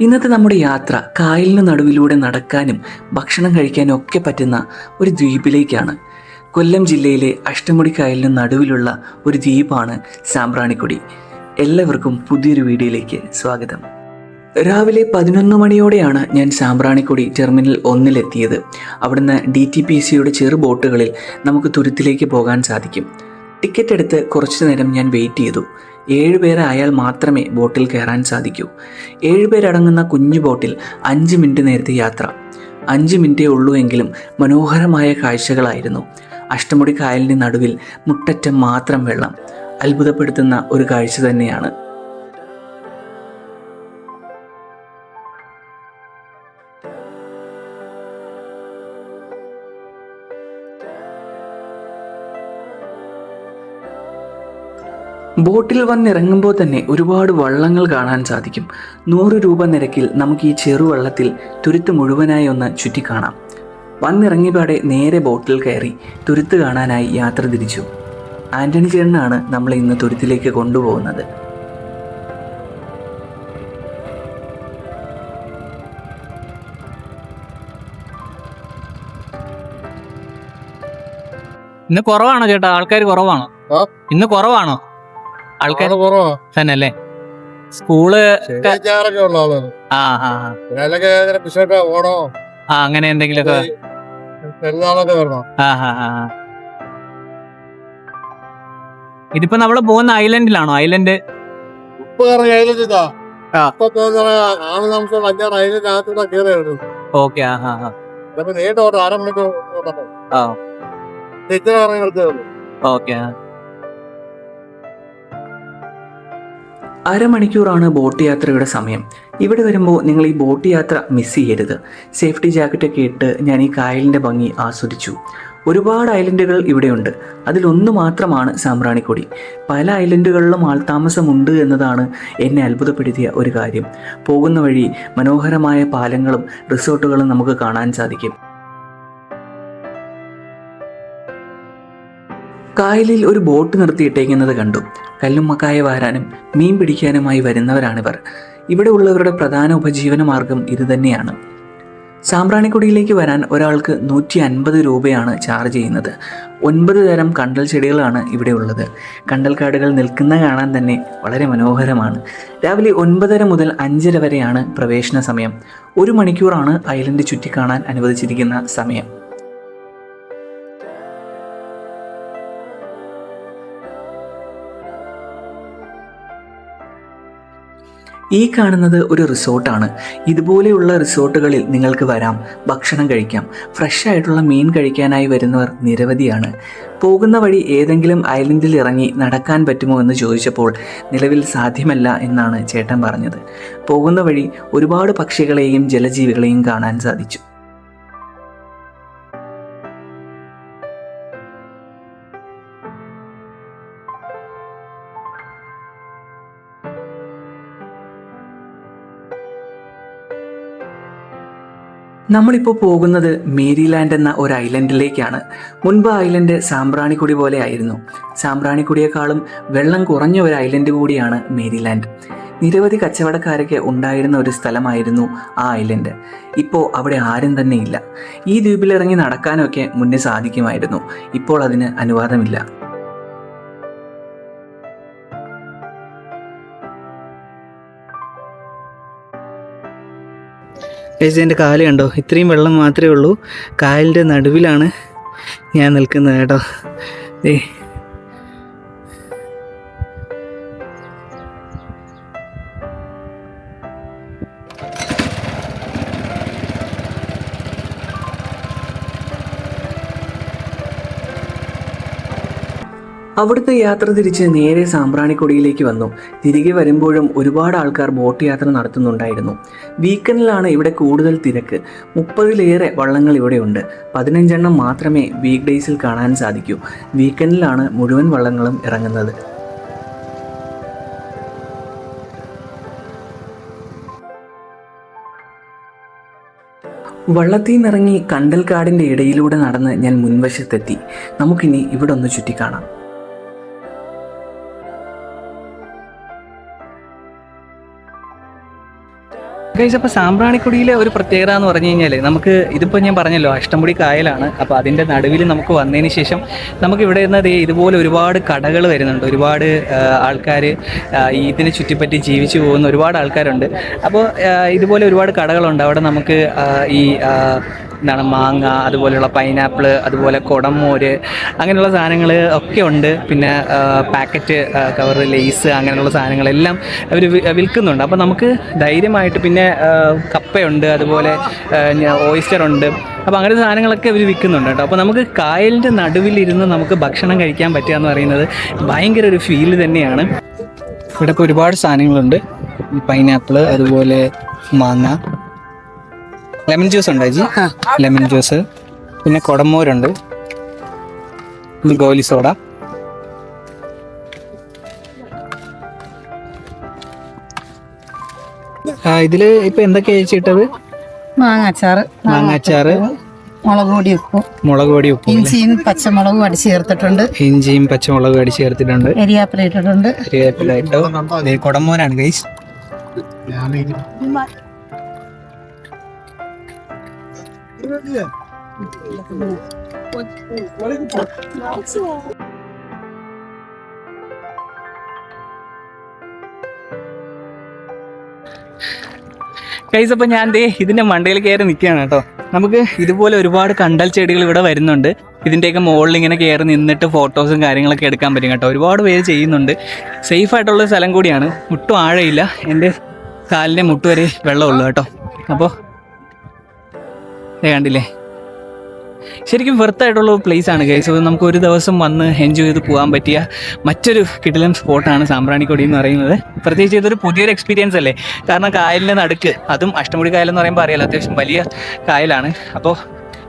ഇന്നത്തെ നമ്മുടെ യാത്ര കായലിന് നടുവിലൂടെ നടക്കാനും ഭക്ഷണം കഴിക്കാനും ഒക്കെ പറ്റുന്ന ഒരു ദ്വീപിലേക്കാണ്. കൊല്ലം ജില്ലയിലെ അഷ്ടമുടി കായലിന് നടുവിലുള്ള ഒരു ദ്വീപാണ് സാമ്പ്രാണിക്കുടി. എല്ലാവർക്കും പുതിയൊരു വീഡിയോയിലേക്ക് സ്വാഗതം. രാവിലെ പതിനൊന്ന് മണിയോടെയാണ് ഞാൻ സാമ്പ്രാണിക്കുടി ടെർമിനൽ ഒന്നിലെത്തിയത്. അവിടുന്ന് ഡി ടി പി സിയുടെ ചെറു ബോട്ടുകളിൽ നമുക്ക് തുരുത്തിലേക്ക് പോകാൻ സാധിക്കും. ടിക്കറ്റ് എടുത്ത് കുറച്ചു നേരം ഞാൻ വെയിറ്റ് ചെയ്തു. ഏഴുപേരായാൽ മാത്രമേ ബോട്ടിൽ കയറാൻ സാധിക്കൂ. ഏഴുപേരടങ്ങുന്ന കുഞ്ഞു ബോട്ടിൽ അഞ്ച് മിനിറ്റ് നേരത്തെ യാത്ര. അഞ്ച് മിനിറ്റേ ഉള്ളൂ എങ്കിലും മനോഹരമായ കാഴ്ചകളായിരുന്നു. അഷ്ടമുടി കായലിന് നടുവിൽ മുട്ടറ്റം മാത്രം വെള്ളം. അത്ഭുതപ്പെടുത്തുന്ന ഒരു കാഴ്ച തന്നെയാണ്. ബോട്ടിൽ വന്നിറങ്ങുമ്പോൾ തന്നെ ഒരുപാട് വള്ളങ്ങൾ കാണാൻ സാധിക്കും. നൂറ് രൂപ നിരക്കിൽ നമുക്ക് ഈ ചെറുവള്ളത്തിൽ തുരുത്ത് മുഴുവനായി ഒന്ന് ചുറ്റിക്കാണാം. വന്നിറങ്ങിയപാടെ നേരെ ബോട്ടിൽ കയറി തുരുത്ത് കാണാനായി യാത്ര തിരിച്ചു. ആന്റണി ചേട്ടനാണ് നമ്മൾ ഇന്ന് തുരുത്തിലേക്ക് കൊണ്ടുപോകുന്നത്. ഇന്ന് കുറവാണോ ചേട്ടാ? ആൾക്കാർ കുറവാണോ? ഇന്ന് കുറവാണോ? ആൾക്കാർ കുറവാ. തന്നെ അല്ലേ സ്കൂൾ ശനിയാഴ്ചയൊക്കെ ഉള്ള ആളാണ്. ആ ആ ആ. അല്ലെങ്കിൽ വിഷയൊക്കെ ഓണോ ആ അങ്ങനെ എന്തെങ്കിലുമൊക്കെ പെരുന്നാളൊക്കെ വരണം? ആ ആ ആ ആ. ഇതിപ്പോ നമ്മൾ പോകുന്ന ഐലൻഡിലാണോ? ഐലൻഡ്? ഉപ്പ് കയറി അയലിതാ ആ. ഇപ്പൊ ആറ് നിമിഷം അഞ്ചാറ് അയലിനകത്തൂടെ കയറി വരുന്നത് ഓക്കെ ആ ആ ആ. ചിലപ്പോ നീണ്ട ഓട്ടം അരമണിക്കൂർ ഓട്ടം. ആ. ഇത്ര ഇറങ്ങി എടുത്തേ ഉള്ളൂ. ഓക്കെ ആ. അരമണിക്കൂറാണ് ബോട്ട് യാത്രയുടെ സമയം. ഇവിടെ വരുമ്പോൾ നിങ്ങൾ ഈ ബോട്ട് യാത്ര മിസ് ചെയ്യരുത് സേഫ്റ്റി ജാക്കറ്റൊക്കെ ഇട്ട് ഞാൻ ഈ കായലിന്റെ ഭംഗി ആസ്വദിച്ചു. ഒരുപാട് ഐലൻഡുകൾ ഇവിടെയുണ്ട്. അതിലൊന്ന് മാത്രമാണ് സാമ്പ്രാണിക്കൊടി. പല ഐലൻഡുകളിലും ആൾതാമസമുണ്ട് എന്നതാണ് എന്നെ അത്ഭുതപ്പെടുത്തിയ ഒരു കാര്യം. പോകുന്ന വഴി മനോഹരമായ പാലങ്ങളും റിസോർട്ടുകളും നമുക്ക് കാണാൻ സാധിക്കും. കായലിൽ ഒരു ബോട്ട് നിർത്തിയിട്ടേക്കുന്നത് കണ്ടു. കല്ലുമ്മക്കായ വാരാനും മീൻ പിടിക്കാനുമായി വരുന്നവരാണിവർ. ഇവിടെ ഉള്ളവരുടെ പ്രധാന ഉപജീവന മാർഗം ഇതുതന്നെയാണ്. സാമ്പ്രാണിക്കുടിയിലേക്ക് വരാൻ ഒരാൾക്ക് നൂറ്റി അൻപത് രൂപയാണ് ചാർജ് ചെയ്യുന്നത്. ഒൻപത് തരം കണ്ടൽ ചെടികളാണ് ഇവിടെ ഉള്ളത്. കണ്ടൽക്കാടുകൾ നിൽക്കുന്ന കാണാൻ തന്നെ വളരെ മനോഹരമാണ്. രാവിലെ ഒൻപതര മുതൽ അഞ്ചര വരെയാണ് പ്രവേശന സമയം. ഒരു മണിക്കൂറാണ് ഐലൻഡ് ചുറ്റിക്കാണാൻ അനുവദിച്ചിരിക്കുന്ന സമയം. ഈ കാണുന്നത് ഒരു റിസോർട്ടാണ്. ഇതുപോലെയുള്ള റിസോർട്ടുകളിൽ നിങ്ങൾക്ക് വരാം ഭക്ഷണം കഴിക്കാം ഫ്രഷ് ആയിട്ടുള്ള മീൻ കഴിക്കാനായി വരുന്നവർ നിരവധിയാണ്. പോകുന്ന വഴി ഏതെങ്കിലും ഐലൻഡിൽ ഇറങ്ങി നടക്കാൻ പറ്റുമോ എന്ന് ചോദിച്ചപ്പോൾ നിലവിൽ സാധ്യമല്ല എന്നാണ് ചേട്ടൻ പറഞ്ഞത്. പോകുന്ന വഴി ഒരുപാട് പക്ഷികളെയും ജലജീവികളെയും കാണാൻ സാധിച്ചു. നമ്മളിപ്പോൾ പോകുന്നത് മേരിലാൻഡ് എന്ന ഒരു ഐലൻഡിലേക്കാണ്. മുൻപ് ഐലൻഡ് സാമ്പ്രാണിക്കുടി പോലെ ആയിരുന്നു. സാമ്പ്രാണിക്കുടിയേക്കാളും വെള്ളം കുറഞ്ഞ ഒരു ഐലൻഡ് കൂടിയാണ് മേരിലാൻഡ്. നിരവധി കച്ചവടക്കാരൊക്കെ ഉണ്ടായിരുന്ന ഒരു സ്ഥലമായിരുന്നു ആ ഐലൻഡ്. ഇപ്പോൾ അവിടെ ആരും തന്നെ ഇല്ല ഈ ദ്വീപിലിറങ്ങി നടക്കാനൊക്കെ മുന്നേ സാധിക്കുമായിരുന്നു. ഇപ്പോൾ അതിന് അനുവാദമില്ല. എന്റെ കാൽ കണ്ടോ? ഇത്രയും വെള്ളം മാത്രമേ ഉള്ളൂ. കായലിന്റെ നടുവിലാണ് ഞാൻ നിൽക്കുന്നത് കേട്ടോ. ഏ അവിടുത്തെ യാത്ര തിരിച്ച് നേരെ സാമ്പ്രാണിക്കൊടിയിലേക്ക് വന്നു. തിരികെ വരുമ്പോഴും ഒരുപാട് ആൾക്കാർ ബോട്ട് യാത്ര നടത്തുന്നുണ്ടായിരുന്നു. വീക്കെൻഡിലാണ് ഇവിടെ കൂടുതൽ തിരക്ക്. മുപ്പതിലേറെ വള്ളങ്ങൾ ഇവിടെയുണ്ട്. പതിനഞ്ചെണ്ണം മാത്രമേ വീക്ക് ഡേയ്സിൽ കാണാൻ സാധിക്കൂ. വീക്കെൻഡിലാണ് മുഴുവൻ വള്ളങ്ങളും ഇറങ്ങുന്നത്. വള്ളത്തിൽ നിന്നിറങ്ങി കണ്ടൽക്കാടിന്റെ ഇടയിലൂടെ നടന്ന് ഞാൻ മുൻവശത്തെത്തി. നമുക്കിനി ഇവിടെ ഒന്ന് ചുറ്റിക്കാണാം. ഗൈസ് അപ്പോൾ സാമ്പ്രാണിക്കുടിയിലെ ഒരു പ്രത്യേകത എന്ന് പറഞ്ഞു കഴിഞ്ഞാൽ നമുക്ക് ഇതിപ്പോൾ ഞാൻ പറഞ്ഞല്ലോ അഷ്ടമുടി കായലാണ്. അപ്പോൾ അതിന്റെ നടുവിൽ നമുക്ക് വന്നതിന് ശേഷം നമുക്ക് ഇവിടെ നിന്ന് ഇതുപോലെ ഒരുപാട് കടകൾ വരുന്നുണ്ട്. ഒരുപാട് ആൾക്കാർ ഇതിനെ ചുറ്റിപ്പറ്റി ജീവിച്ചു പോകുന്ന ഒരുപാട് ആൾക്കാരുണ്ട്. അപ്പോൾ ഇതുപോലെ ഒരുപാട് കടകളുണ്ട്. അവിടെ നമുക്ക് ഈ എന്താണ് മാങ്ങ അതുപോലെയുള്ള പൈനാപ്പിൾ അതുപോലെ കുടമോര് അങ്ങനെയുള്ള സാധനങ്ങൾ ഒക്കെ ഉണ്ട്. പിന്നെ പാക്കറ്റ് കവർ ലേസ് അങ്ങനെയുള്ള സാധനങ്ങളെല്ലാം അവർ വിൽക്കുന്നുണ്ട്. അപ്പോൾ നമുക്ക് ധൈര്യമായിട്ട് പിന്നെ കപ്പയുണ്ട് അതുപോലെ ഓയിസ്റ്റർ ഉണ്ട്. അപ്പോൾ അങ്ങനെ സാധനങ്ങളൊക്കെ അവർ വിൽക്കുന്നുണ്ട് കേട്ടോ. അപ്പോൾ നമുക്ക് കായലിന്റെ നടുവിലിരുന്ന് നമുക്ക് ഭക്ഷണം കഴിക്കാൻ പറ്റുക എന്ന് പറയുന്നത് ഭയങ്കര ഒരു ഫീൽ തന്നെയാണ്. ഇവിടെ ഇപ്പോൾ ഒരുപാട് സാധനങ്ങളുണ്ട്. പൈനാപ്പിൾ അതുപോലെ മാങ്ങ ലെമൺ ജ്യൂസ് ഉണ്ടോ ജി ലെമൺ ജ്യൂസ്. പിന്നെ കുടമോരുണ്ട് ഗോലി സോഡ. ആ, ഇതിൽ ഇപ്പൊ എന്തൊക്കെ ചേച്ചിട്ടത്? മാങ്ങാച്ചാറ് മാങ്ങാച്ചാറ്. മുളക് പൊടി ഉപ്പും. മുളക് പൊടി ഉപ്പും ഇഞ്ചിയും പച്ചമുളകും അടിച്ച് ചേർത്തിട്ടുണ്ട്. ഇഞ്ചിയും പച്ചമുളകും അടിച്ച് ചേർത്തിട്ടുണ്ട്. കരിയാപ്പില ഇട്ടിട്ടുണ്ട്. കരിവേപ്പില ഇട്ടു. കുടമോനാണ് ഗൈസ് അപ്പോൾ ഞാൻ ദേ ഇതിന്റെ മണ്ടയിൽ കയറി നിൽക്കുകയാണ് കേട്ടോ. നമുക്ക് ഇതുപോലെ ഒരുപാട് കണ്ടൽ ചെടികൾ ഇവിടെ വരുന്നുണ്ട്. ഇതിന്റെയൊക്കെ മുകളിൽ ഇങ്ങനെ കയറി നിന്നിട്ട് ഫോട്ടോസും കാര്യങ്ങളൊക്കെ എടുക്കാൻ പറ്റും കേട്ടോ. ഒരുപാട് പേര് ചെയ്യുന്നുണ്ട്. സേഫ് ആയിട്ടുള്ള സ്ഥലം കൂടിയാണ്. മുട്ടും ആഴയില്ല. എന്റെ കാലിന്റെ മുട്ട് വരെ വെള്ളമുള്ളൂ കേട്ടോ. അപ്പോൾ കണ്ടില്ലേ? ശരിക്കും വെർത്തായിട്ടുള്ള പ്ലേസ് ആണ് ഗൈസ് അത് നമുക്ക് ഒരു ദിവസം വന്ന് എൻജോയ് ചെയ്ത് പോകാൻ പറ്റിയ മറ്റൊരു കിടിലം സ്പോട്ടാണ് സാമ്പ്രാണിക്കൊടി എന്ന് പറയുന്നത്. പ്രത്യേകിച്ച് ഇതൊരു പുതിയൊരു എക്സ്പീരിയൻസ് അല്ലേ? കാരണം കായലിന്റെ നടുക്ക് അതും അഷ്ടമുടി കായൽ എന്ന് പറയുമ്പോൾ അറിയാലോ അത്യാവശ്യം വലിയ കായലാണ്. അപ്പോൾ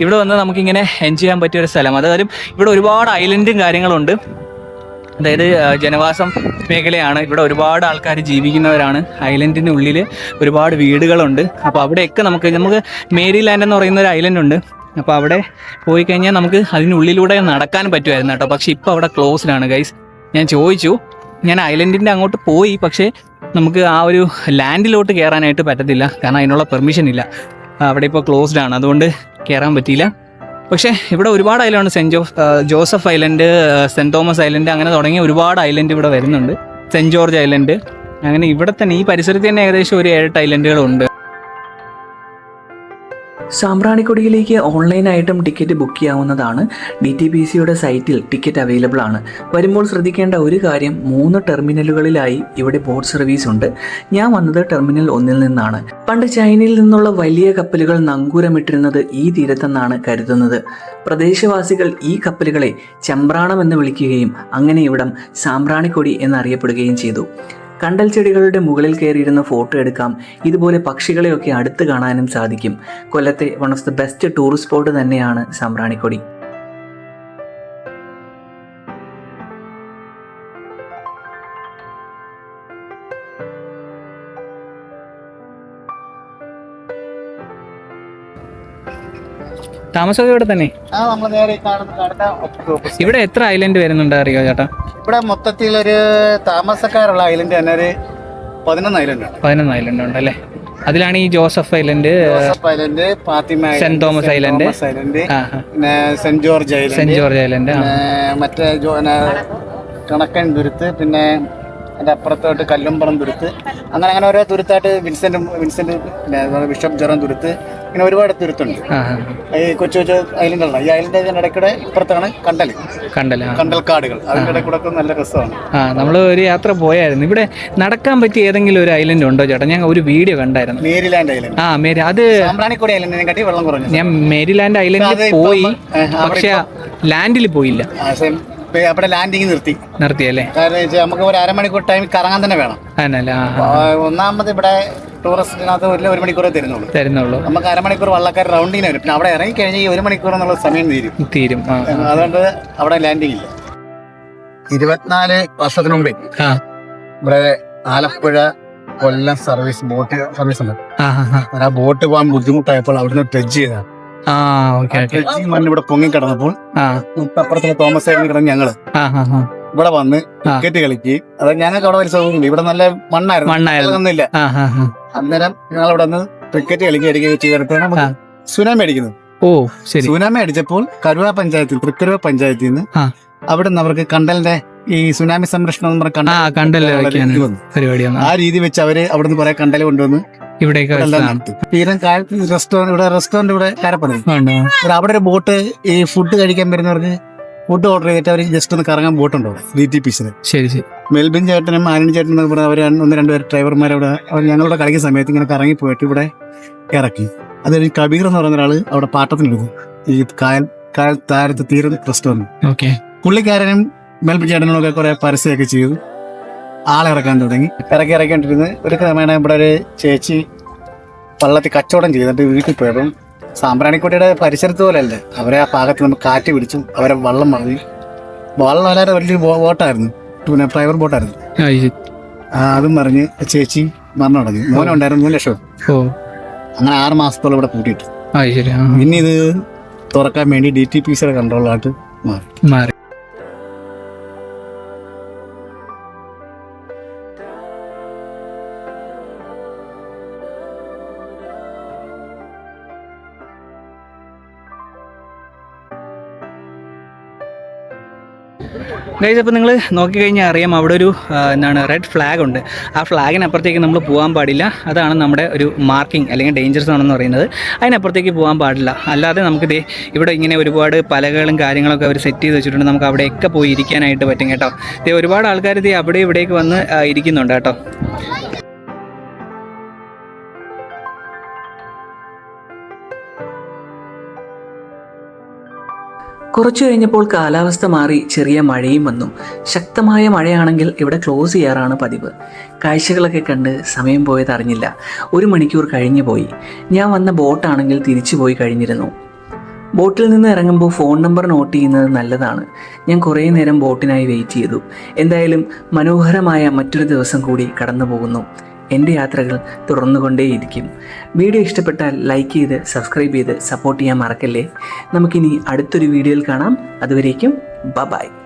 ഇവിടെ വന്ന് നമുക്കിങ്ങനെ എൻജോയ് ചെയ്യാൻ പറ്റിയ ഒരു സ്ഥലം. അതായത് ഇവിടെ ഒരുപാട് ഐലൻഡും കാര്യങ്ങളുണ്ട് അതായത് ജനവാസം മേഖലയാണ്. ഇവിടെ ഒരുപാട് ആൾക്കാർ ജീവിക്കുന്നവരാണ്. ഐലൻഡിന്റെ ഉള്ളിൽ ഒരുപാട് വീടുകളുണ്ട്. അപ്പോൾ അവിടെയൊക്കെ നമുക്ക് നമുക്ക് മേരി ലാൻഡ് എന്ന് പറയുന്ന ഒരു ഐലൻഡ് ഉണ്ട്. അപ്പോൾ അവിടെ പോയി കഴിഞ്ഞാൽ നമുക്ക് അതിനുള്ളിലൂടെ നടക്കാൻ പറ്റുമായിരുന്നു കേട്ടോ. പക്ഷേ ഇപ്പോൾ അവിടെ ക്ലോസ്ഡാണ് ഗൈസ് ഞാൻ ചോദിച്ചു ഞാൻ ഐലൻഡിന്റെ അങ്ങോട്ട് പോയി പക്ഷേ നമുക്ക് ആ ഒരു ലാൻഡിലോട്ട് കയറാനായിട്ട് പറ്റത്തില്ല. കാരണം അതിനുള്ള പെർമിഷൻ ഇല്ല. അവിടെ ഇപ്പോൾ ക്ലോസ്ഡ് ആണ്. അതുകൊണ്ട് കയറാൻ പറ്റിയില്ല. പക്ഷേ ഇവിടെ ഒരുപാട് island saint Jose Joseph island saint Thomas island അങ്ങനെ തുടങ്ങിയ ഒരുപാട് ഐലൻഡ് ഇവിടെ വരുന്നുണ്ട്. സെന്റ് ജോർജ് ഐലൻഡ് അങ്ങനെ ഇവിടെ തന്നെ ഈ പരിസരത്ത് തന്നെ ഏകദേശം ഒരു ഏഴെട്ട് ഐലൻഡുകളുണ്ട് സാമ്പ്രാണിക്കൊടിയിലേക്ക് ഓൺലൈനായിട്ടും ടിക്കറ്റ് ബുക്ക് ചെയ്യാവുന്നതാണ്. ഡി ടി പി സിയുടെ സൈറ്റിൽ ടിക്കറ്റ് അവൈലബിൾ ആണ്. വരുമ്പോൾ ശ്രദ്ധിക്കേണ്ട ഒരു കാര്യം മൂന്ന് ടെർമിനലുകളിലായി ഇവിടെ ബോട്ട് സർവീസ് ഉണ്ട്. ഞാൻ വന്നത് ടെർമിനൽ ഒന്നിൽ നിന്നാണ്. പണ്ട് ചൈനയിൽ നിന്നുള്ള വലിയ കപ്പലുകൾ നങ്കൂരമിട്ടിരുന്നത് ഈ തീരത്തെന്നാണ് കരുതുന്നത്. പ്രദേശവാസികൾ ഈ കപ്പലുകളെ ചമ്പ്രാണം എന്ന് വിളിക്കുകയും അങ്ങനെ ഇവിടം സാമ്പ്രാണിക്കൊടി എന്നറിയപ്പെടുകയും ചെയ്തു. കണ്ടൽ ചെടികളുടെ മുകളിൽ കയറിയിരുന്ന ഫോട്ടോ എടുക്കാം. ഇതുപോലെ പക്ഷികളെയൊക്കെ അടുത്ത് കാണാനും സാധിക്കും. കൊല്ലത്തെ one of the best tourist spot തന്നെയാണ് സാമ്പ്രാണിക്കൊടി. താമസം ഇവിടെ തന്നെ? ഇവിടെ എത്ര ഐലൻഡ് വരുന്നുണ്ട് അറിയോ ചേട്ടാ? ഇവിടെ മൊത്തത്തിൽ ഒരു താമസക്കാരുള്ള ഐലൻഡ് തന്നെ ഒരു പതിനൊന്ന് ഐലൻഡ് ഉണ്ട് പതിനൊന്ന് ഐലൻഡ് ഉണ്ട് അല്ലേ? അതിലാണ് ഈ Joseph island Joseph island Fatima island, saint Thomas island. Island. പിന്നെ saint George island saint George island മറ്റേ കണക്കൻ ദുരുത്ത് പിന്നെ അതിന്റെ അപ്പുറത്തോട്ട് കല്ലുംപുറം തുരുത്ത്. അങ്ങനെ അങ്ങനെ ഓരോ തുരുത്തായിട്ട് വിൻസെന്റ് വിൻസെന്റ് പിന്നെ ബിഷപ്പ് ജെറോൻ തുരുത്ത്. ഇങ്ങനെ ഒരുപാട് തുരുത്തുണ്ട്. ഈ കൊച്ചു കൊച്ചു ഐലൻഡുള്ള ഈ ഐലൻഡ് ഇടയ്ക്കിടെ ഇപ്പുറത്താണ് കണ്ടൽ കണ്ടൽ. കണ്ടൽ കാടുകൾ. അതിന്റെ കൂടെ നല്ല രസമാണ്. ആ നമ്മൾ ഒരു യാത്ര പോയായിരുന്നു. ഇവിടെ നടക്കാൻ പറ്റിയ ഏതെങ്കിലും ഒരു ഐലൻഡ് ഉണ്ടോ ചേട്ടാ? ഞാൻ ഒരു വീഡിയോ കണ്ടായിരുന്നു. Maryland island. ആ മേരി അത് സാമ്പ്രാണിക്കൊടി ഐലൻഡിനെ കാട്ടി വെള്ളം കുറഞ്ഞു. ഞാൻ മേരിലാൻഡ് ഐലൻഡിൽ പോയി പക്ഷെ ലാൻഡിൽ പോയില്ല. അവിടെ ലാൻഡിങ് നിർത്തി. നിർത്തിയല്ലേ കാരണം വെച്ചാൽ നമുക്ക് ഒരു അരമണിക്കൂർ ടൈം കറങ്ങാൻ തന്നെ വേണം. ഒന്നാമത് ഇവിടെ ടൂറിസ്റ്റിനകത്ത് ഒരു ഒരു മണിക്കൂറേ തരുന്നുള്ളൂ. തരുന്നുള്ളൂ. നമുക്ക് അരമണിക്കൂർ വള്ളക്കാർ റൗണ്ടിങ്ങിന് വരും. പിന്നെ അവിടെ ഇറങ്ങി കഴിഞ്ഞ് ഈ ഒരു മണിക്കൂർ എന്നുള്ള സമയം തീരും. തീരും. അതുകൊണ്ട് അവിടെ ലാൻഡിങ് ഇല്ല. ഇരുപത്തിനാല് വർഷത്തിന് മുമ്പേ ആ. ഇവിടെ Alappuzha Kollam service boat service ഉണ്ട്. ആ ആ, ആ. ബോട്ട് പോകാൻ ബുദ്ധിമുട്ടായപ്പോൾ അവിടുന്ന് ടച്ച് ചെയ്താണ് ആ ഓക്കെ ഓക്കെ ടച്ചിങ് മണ്ണ് ഇവിടെ പൊങ്ങി കിടന്നപ്പോൾ ആ. അപ്പുറത്തെ തോമസ് ആയിരുന്നു കിടന്ന് ഞങ്ങൾ ആ ആ ആ. ഇവിടെ വന്ന്. ക്രിക്കറ്റ് കളിക്കുകയും അത് ഞങ്ങൾക്ക് അവിടെ ഒരു സൗകര്യം ഇവിടെ നല്ല മണ്ണായിരുന്നു. മണ്ണായിരുന്നു. അന്നേരം ഞങ്ങൾ അവിടെ നിന്ന് ക്രിക്കറ്റ് കളിക്കുക അടിക്കുകയൊക്കെ ചെയ്തിട്ടാണ് സുനാമി അടിക്കുന്നത് ഓ ശരി. സുനാമി അടിച്ചപ്പോൾ കരുവ പഞ്ചായത്തിൽ തൃക്കരുവ പഞ്ചായത്തിൽ നിന്ന്. അവിടെ നിന്ന് അവർക്ക് കണ്ടലിന്റെ ഈ സുനാമി സംരക്ഷണം എന്ന് പറഞ്ഞ ആ രീതി വെച്ച് അവർ അവിടെ നിന്ന് കുറെ കണ്ടൽ കൊണ്ടുവന്ന് ഇവിടേക്ക് തീരം കാലത്ത് റെസ്റ്റോറന്റ് ഇവിടെ റെസ്റ്റോറന്റ് ഇവിടെ കാരപ്പണി അവിടെ ഒരു ബോട്ട് ഈ ഫുഡ് കഴിക്കാൻ വരുന്നവർക്ക് ഫുഡ് ഓർഡർ ചെയ്തിട്ട് അവർ ജസ്റ്റ് ഒന്ന് കറങ്ങാൻ പോയിട്ടുണ്ടോ? ഡി ടി പിസിന് ശരി ശരി. മെൽബിൻ ചേട്ടനും ആനന്ദ ചേട്ടനും ഇവിടെ അവർ ഒന്ന് രണ്ടുപേർ ഡ്രൈവർമാർ അവിടെ അവർ ഞങ്ങളിവിടെ കളിക്കുന്ന സമയത്ത് ഇങ്ങനെ കറങ്ങി പോയിട്ട് ഇവിടെ ഇറക്കി. അത് കബീർ എന്ന് പറയുന്ന ഒരാൾ അവിടെ പാട്ടത്തിനെടുക്കും ഈ കായൽ കായൽ താരത്ത് തീരം വന്നു. ഓക്കെ പുള്ളിക്കാരനും മെൽബിൻ ചേട്ടനും ഒക്കെ കുറെ പരസ്യമൊക്കെ ചെയ്തു. ആളിറക്കാൻ തുടങ്ങി. ഇറക്കി ഇറക്കിക്കൊണ്ടിരുന്ന് ഒരു ക്രമേണ ഇവിടെ ഒരു ചേച്ചി വള്ളത്തിൽ കച്ചവടം ചെയ്തിട്ട് വീട്ടിൽ പോയപ്പം സാമ്പ്രാണിക്കുട്ടിയുടെ പരിസരത്ത് പോലെയല്ല? അവരെ ആ ഭാഗത്ത് നമുക്ക് കാറ്റ് പിടിച്ചു അവരെ വള്ളം മറന്നു വള്ളം അല്ലാതെ വലിയൊരു ബോ- ബോട്ടായിരുന്നു. പിന്നെ ഡ്രൈവർ ബോട്ടായിരുന്നു. അതും പറഞ്ഞ് ചേച്ചി മരണം അടഞ്ഞു. മോനുണ്ടായിരുന്നു മൂന്ന് ലക്ഷം. അങ്ങനെ ആറ് മാസത്തോളം ഇവിടെ കൂട്ടിയിട്ടു പിന്നെ ഇത് തുറക്കാൻ വേണ്ടി ഡി ടി പി സിയുടെ കൺട്രോളായിട്ട് മാറി. മാറി. ഗൈസ് അപ്പോൾ നിങ്ങൾ നോക്കിക്കഴിഞ്ഞാൽ അറിയാം അവിടെ ഒരു എന്താണ് റെഡ് ഫ്ലാഗ് ഉണ്ട്. ആ ഫ്ലാഗിനപ്പുറത്തേക്ക് നമ്മൾ പോകാൻ പാടില്ല. അതാണ് നമ്മുടെ ഒരു മാർക്കിംഗ് അല്ലെങ്കിൽ ഡേഞ്ചറസ് ആണെന്ന് പറയുന്നത്. അതിനപ്പുറത്തേക്ക് പോകാൻ പാടില്ല. അല്ലാതെ നമുക്ക് ദേ ഇവിടെ ഇങ്ങനെ ഒരുപാട് പലകളും കാര്യങ്ങളൊക്കെ അവർ സെറ്റ് ചെയ്ത് വെച്ചിട്ടുണ്ട്. നമുക്ക് അവിടെയൊക്കെ പോയി ഇരിക്കാനായിട്ട് പറ്റും കേട്ടോ. ദേ ഒരുപാട് ആൾക്കാർ ദേ അവിടെ ഇവിടേക്ക് വന്ന് ഇരിക്കുന്നുണ്ട് കേട്ടോ. കുറച്ചു കഴിഞ്ഞപ്പോൾ കാലാവസ്ഥ മാറി ചെറിയ മഴയും വന്നു. ശക്തമായ മഴയാണെങ്കിൽ ഇവിടെ ക്ലോസ് ചെയ്യാറാണ് പതിവ്. കാഴ്ചകളൊക്കെ കണ്ട് സമയം പോയത് അറിഞ്ഞില്ല. ഒരു മണിക്കൂർ കഴിഞ്ഞു പോയി. ഞാൻ വന്ന ബോട്ടാണെങ്കിൽ തിരിച്ചു പോയി കഴിഞ്ഞിരുന്നു. ബോട്ടിൽ നിന്ന് ഇറങ്ങുമ്പോൾ ഫോൺ നമ്പർ നോട്ട് ചെയ്യുന്നത് നല്ലതാണ്. ഞാൻ കുറേ നേരം ബോട്ടിനായി വെയിറ്റ് ചെയ്തു. എന്തായാലും മനോഹരമായ മറ്റൊരു ദിവസം കൂടി കടന്നു പോകുന്നു എന്റെ യാത്രകൾ തുടർന്നുകൊണ്ടേയിരിക്കും വീഡിയോ ഇഷ്ടപ്പെട്ടാൽ ലൈക്ക് ചെയ്ത് സബ്സ്ക്രൈബ് ചെയ്ത് സപ്പോർട്ട് ചെയ്യാൻ മറക്കല്ലേ? നമുക്കിനി അടുത്തൊരു വീഡിയോയിൽ കാണാം. അതുവരേക്കും ബ ബൈ.